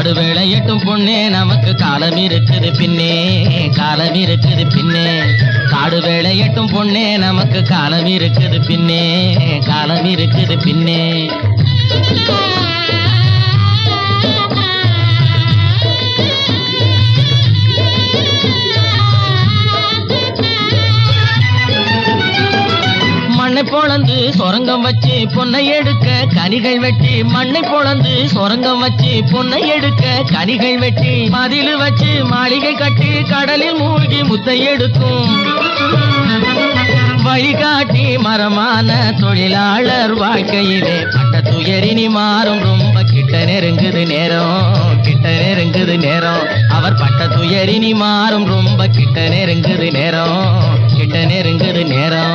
இப்போ வேலை எட்டும் பொண்ணே நமக்கு காலம் இருக்குது பின்னே காலம் இருக்குது பின்னே. காடு வேலையட்டும் பொண்ணே நமக்கு காலம் இருக்குது பின்னே காலம் இருக்குது பின்னே. மண்ணை பொளந்து சொரங்கம் வச்சு பொண்ணை எடுக்க கனிகள் வெட்டி மண்ணை பொளந்து சொரங்கம் வச்சு பொண்ணை எடுக்க கனிகள் வெட்டி மதிலு வச்சு மாளிகை கட்டி கடலில் மூழ்கி முத்தை எடுக்கும். வழிகாட்டி மரமான தொழிலாளர் வாழ்க்கையிலே பட்ட துயரினி மாறும். ரொம்ப கிட்ட நெருங்குது நேரம் கிட்ட நெருங்குது நேரம். அவர் பட்ட துயரினி மாறும். ரொம்ப கிட்ட நெருங்குது நேரம் கிட்ட நெருங்குது நேரம்.